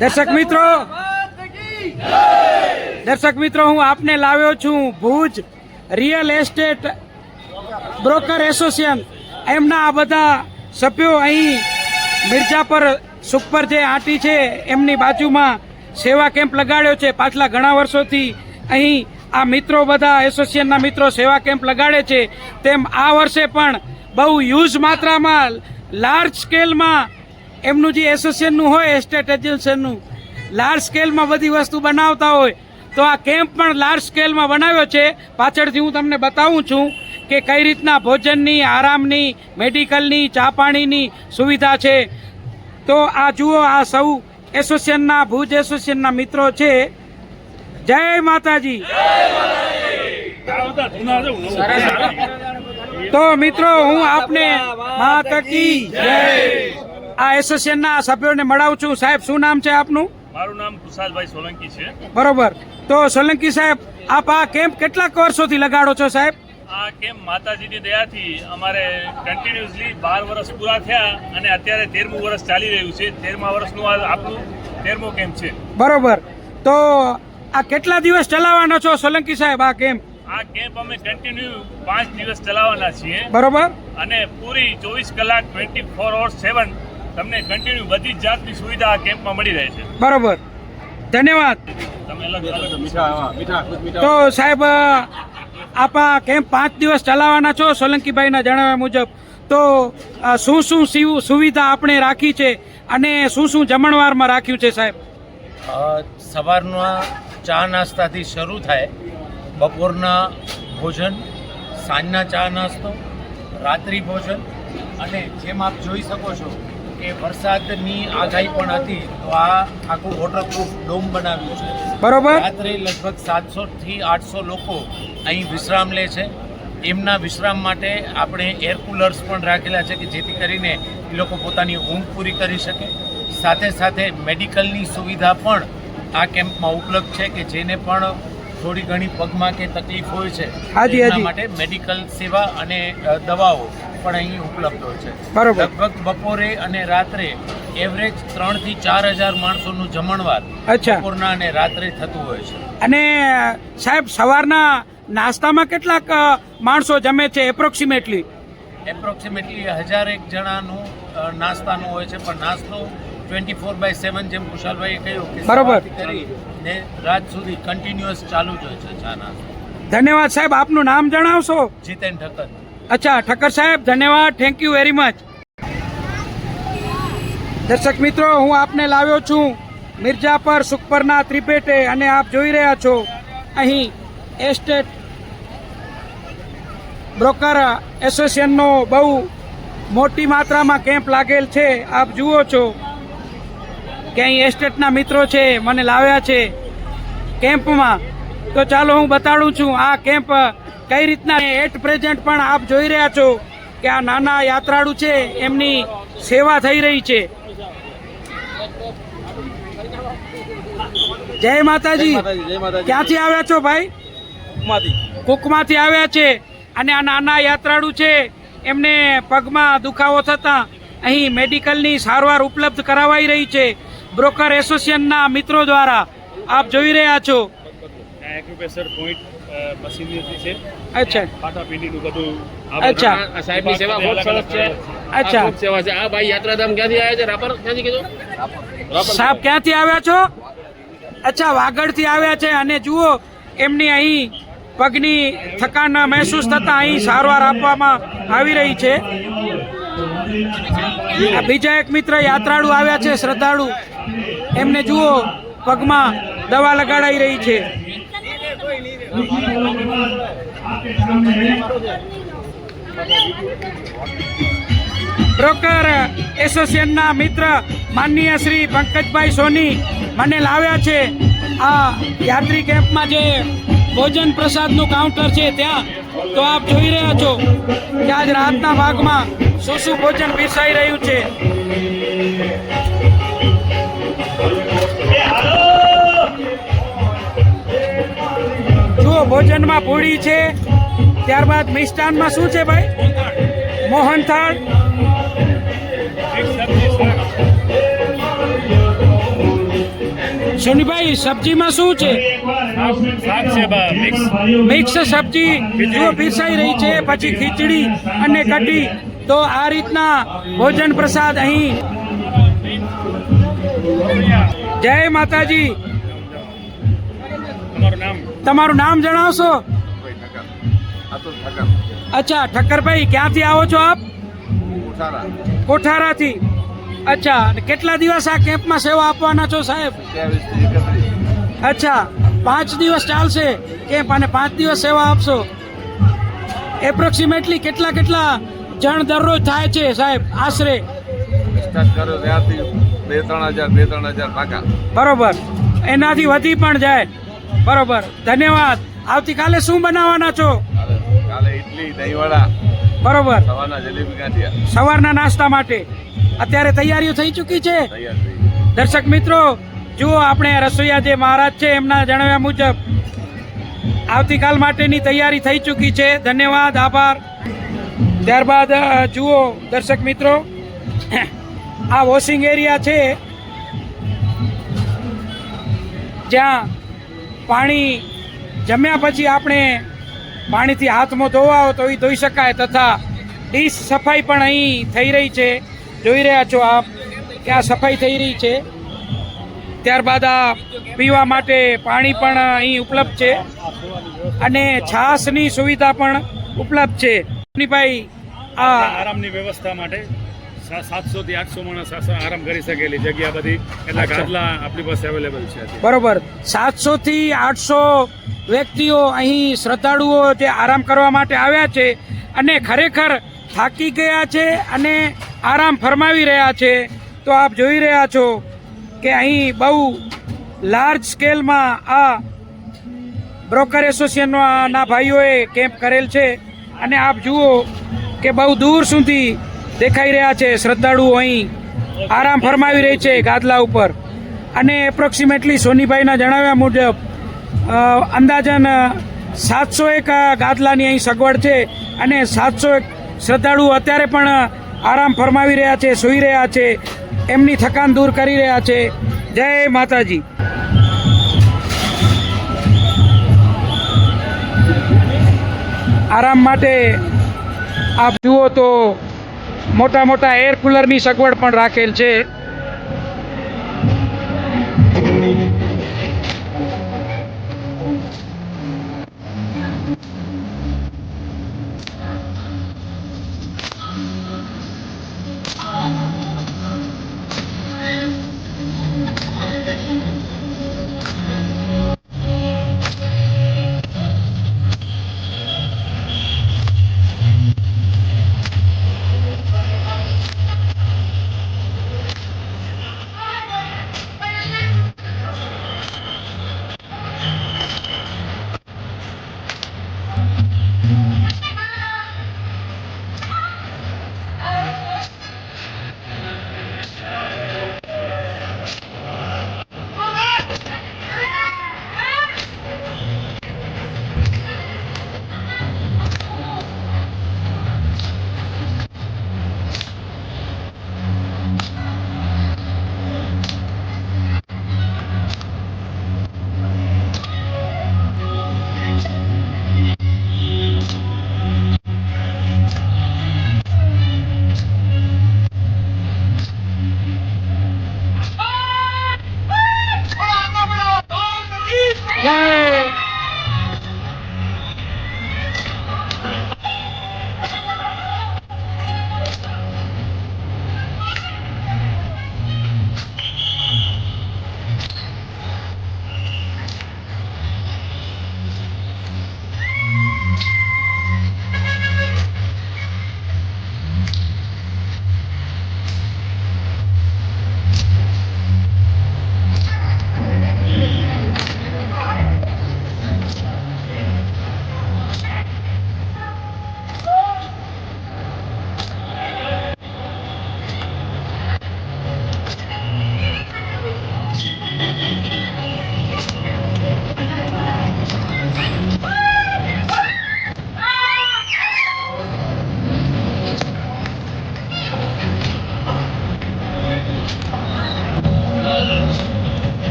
દર્શક મિત્રો. દર્શક મિત્રો, હું આપને લાવ્યો છું Bhuj real estate broker association. એમના આ બધા સભ્યો અહીં મિર્જાપર સુખપર જે આંટી છે, એમની બાજુમાં સેવા કેમ્પ લગાડ્યો છે. પાછલા ઘણા વર્ષોથી અહીં આ મિત્રો બધા, એસોસિએશનના મિત્રો સેવા કેમ્પ લગાડે છે. તેમ આ વર્ષે પણ બહુ યુઝ માત્રામાં, લાર્જ સ્કેલમાં એમનું જે એસોસિએશનનું હોય એસ્ટેટ એજન્સીનું લાર્જ સ્કેલમાં બધી વસ્તુ બનાવતા હોય, તો આ કેમ્પ પણ લાર્જ સ્કેલમાં બનાવ્યો છે. પાછળથી હું તમને બતાવું છું કે કઈ રીતના ભોજનની, આરામની મેડિકલની ચા પાણીની સુવિધા છે. તો આ જુઓ, આ સૌ એસોસિએશનના, ભુજ એસોસિએશનના મિત્રો છે. જય માતાજી. તો મિત્રો, હું આપને માતા કી જય. આ એસોસિએશનના સભ્યોને મળાવું છું. સાહેબ શું નામ છે આપનું? મારું નામ કુશાલભાઈ સોલંકી છે. બરોબર. તો સોલંકી સાહેબ આપ આ કેમ્પ કેટલાક વર્ષોથી લગાડો છો સાહેબ? આ કેમ્પ માતાજીની દયાથી અમારે કન્ટિન્યુઅસલી બાર વર્ષ પૂરા થયા અને અત્યારે તેરમું વર્ષ ચાલી રહ્યું છે. તેરમા વર્ષનું આ આપણું તેરમો કેમ્પ છે. બરોબર. તો આ કેટલા દિવસ ચલાવવાનો છો સોલંકી સાહેબ આ કેમ્પ? આ કેમ્પ અમે કન્ટિન્યુ પાંચ દિવસ ચલાવવાના છીએ. બરોબર. અને પૂરી ચોવીસ કલાક ટ્વેન્ટી ફોર અવર્સ સેવન તમને કન્ટિન્યુ બધી જ જાતની સુવિધા આ કેમ્પમાં મળી રહે છે. બરોબર. ધન્યવાદ. તમે અલગ અલગ તો સાહેબ આપ આ કેમ્પ પાંચ દિવસ ચલાવવાના છો સોલંકીભાઈના જણાવ્યા મુજબ? તો શું શું સિવ- સુવિધા આપણે રાખી છે અને શું શું જમણવારમાં રાખ્યું છે સાહેબ? સવારના ચા નાસ્તાથી શરૂ થાય બપોરના ભોજન સાંજના ચા નાસ્તો રાત્રિ ભોજન અને જેમ આપ જોઈ શકો છો કે વરસાદની આગાહી પણ હતી તો આ આખું વોટરપ્રૂફ ડોમ બનાવ્યું છે. બરોબર. રાત્રે લગભગ સાતસો થી આઠસો લોકો અહીં વિશ્રામ લે છે. એમના વિશ્રામ માટે આપણે એર કુલર્સ પણ રાખેલા છે કે જેથી કરીને એ લોકો પોતાની ઊંઘ પૂરી કરી શકે. સાથે સાથે મેડિકલની સુવિધા પણ આ કેમ્પમાં ઉપલબ્ધ છે કે જેને પણ થોડી ઘણી પગમાં કે તકલીફ હોય છે એના માટે મેડિકલ સેવા અને દવાઓ પણ અહીં ઉપલબ્ધ હોય છે બરોબર. લગભગ બપોરે અને રાત્રે એવરેજ ત્રણથી ચાર હજાર માણસોનું જમણવાર અચ્છા. બપોરના અને રાત્રે થતું હોય છે અને સાહેબ સવારના નાસ્તામાં કેટલાક માણસો જમે છે એપ્રોક્સિમેટલી એપ્રોક્સિમેટલી હજાર એક જણાનું નાસ્તાનું હોય છે પણ નાસ્તો ટ્વેન્ટી ફોર બાય સેવન જેમ કુશાલભાઈએ કહ્યું કે બરોબર. ને રાત સુધી કન્ટિન્યુઅસ ચાલુ જ હોય છે ચા નાસ્તો ધન્યવાદ સાહેબ આપનું નામ જણાવશો જીતેન ઠક્કર અચ્છા, ઠક્કર સાહેબ, ધન્યવાદ. થેન્ક યુ વેરી મચ દર્શક મિત્રો, હું આપને લાવ્યો છું મિર્જાપર સુખપરના ત્રિપેટે અને આપ જોઈ રહ્યા છો અહીં એસ્ટેટ બ્રોકર એસોસિએશનનો બહુ મોટી માત્રામાં કેમ્પ લાગેલ છે. આપ જુઓ છો કે અહીં એસ્ટેટના મિત્રો છે, મને લાવ્યા છે. કેમ્પમાં તો ચાલો હું બતાડું છું આ કેમ્પ કઈ રીતના એટ પ્રેઝન્ટ પણ આપ જોઈ રહ્યા છો કે આ નાના યાત્રાળુ છે એમની સેવા થઈ રહી છે. જય માતાજી. ક્યાંથી આવ્યા છો ભાઈ? કુકમાંથી આવ્યા છે. અને આ નાના યાત્રાળુ છે એમને પગમાં દુખાવો થતા અહીં મેડિકલની સારવાર ઉપલબ્ધ કરાવાઈ રહી છે. બ્રોકર એસોસિએશનના મિત્રો દ્વારા આપ જોઈ રહ્યા છો. એક્યુપ્રેશર પોઈન્ટ મશીનરી છે અચ્છા. પાટાપીંડીનું બધું અચ્છા. આ સાહેબની સેવા બહુ સરસ છે. અચ્છા. સેવા છે. આ ભાઈ યાત્રાધામ ક્યાંથી આવ્યા છે? રાપર ક્યાંથી કીધું? સાહેબ ક્યાંથી આવ્યા છો? અચ્છા વાગડથી આવ્યા છે. અને જુઓ એમની અહીં પગની થકાન મહેસૂસ થતા અહીં સારવાર આપવામાં આવી રહી છે. બીજા એક મિત્ર યાત્રાળુ આવ્યા છે શ્રદ્ધાળુ. એમને જુઓ પગમાં દવા લગાડાઈ રહી છે. બ્રોકર એસોસિએશનના મિત્ર માનનીય શ્રી પંકજભાઈ સોની મને લાવ્યા છે. આ યાત્રી કેમ્પમાં જે ભોજન પ્રસાદનું કાઉન્ટર છે ત્યાં, તો આપ જોઈ રહ્યા છો કે આજ રાતના ભાગમાં શું શું ભોજન પીરસાઈ રહ્યું છે. ભોજનમાં પૂરી છે. ત્યારબાદ મિષ્ટાનમાં શું છે ભાઈ? મોહનથાળ. સોનીભાઈ, સબ્જીમાં શું છે? મિક્સ સબ્જી, જો પીસાઈ રહી છે, પછી ખીચડી અને કઢી. તો આ રીતના ભોજન પ્રસાદ અહીં. જય માતાજી. તમારું નામ? તમારું નામ જણાવશો? અચ્છા ઠક્કરભાઈ ક્યાંથી આવો છો આપ? કોઠારાથી. અચ્છા કેટલા દિવસ આ કેમ્પમાં સેવા આપવાના છો સાહેબ? અચ્છા પાંચ દિવસ ચાલશે કેમ્પ અને પાંચ દિવસ સેવા આપશો? એપ્રોક્સિમેટલી કેટલા કેટલા જણ દરરોજ થાય છે સાહેબ આશરે? બે ત્રણ હજાર બે ત્રણ હજાર બરોબર. એનાથી વધી પણ જાય. બરોબર. ધન્યવાદ. આવતીકાલે શું બનાવવાના છો? કાલે ઇડલી દહીંવડા. બરોબર. સવારના જલેબી ગાંઠિયા. સવારના નાસ્તા માટે. અત્યારે તૈયારીઓ થઈ ચૂકી છે. દર્શક મિત્રો જુઓ આપણે રસોઈયા જે મહારાજ છે એમના જણાવ્યા મુજબ આવતીકાલ માટેની તૈયારી થઈ ચૂકી છે. ધન્યવાદ આભાર. ત્યારબાદ જુઓ દર્શક મિત્રો આ વોશિંગ એરિયા છે. જ્યાં પાણી જમ્યા પછી આપણે પાણીથી હાથમાં ધોવા હોય તો એ ધોઈ શકાય તથા ડીશ સફાઈ પણ અહીં થઈ રહી છે. જોઈ રહ્યા છો આપ કે આ સફાઈ થઈ રહી છે. ત્યારબાદ આ પીવા માટે પાણી પણ અહીં ઉપલબ્ધ છે અને છાશની સુવિધા પણ ઉપલબ્ધ છે. ભાઈ આ આરામની વ્યવસ્થા માટે સાતસો થી આઠસો માણસ આરામ કરી શકેલી જગ્યા બધી એટલે ગાદલા આપણી પાસે અવેલેબલ છે. બરોબર. સાતસો થી આઠસો વ્યક્તિઓ અહીં શ્રદ્ધાળુઓ જે આરામ કરવા માટે આવ્યા છે અને ખરેખર થાકી ગયા છે અને આરામ ફરમાવી રહ્યા છે તો આપ જોઈ રહ્યા છો કે અહીં બહુ લાર્જ સ્કેલમાં આ બ્રોકર એસોસિએશનના ભાઈઓએ કેમ્પ કરેલ છે. અને આપ જુઓ કે બહુ દૂર સુધી દેખાઈ રહ્યા છે. શ્રદ્ધાળુઓ અહીં આરામ ફરમાવી રહી છે ગાદલા ઉપર. અને એપ્રોક્સિમેટલી સોનીભાઈના જણાવ્યા મુજબ અંદાજન સાતસો એક ગાદલાની અહીં સગવડ છે અને સાતસો એક શ્રદ્ધાળુઓ અત્યારે પણ આરામ ફરમાવી રહ્યા છે, સૂઈ રહ્યા છે, એમની થકાન દૂર કરી રહ્યા છે. જય માતાજી. આરામ માટે આપ જુઓ તો મોટા મોટા એર કુલરની સગવડ પણ રાખેલ છે.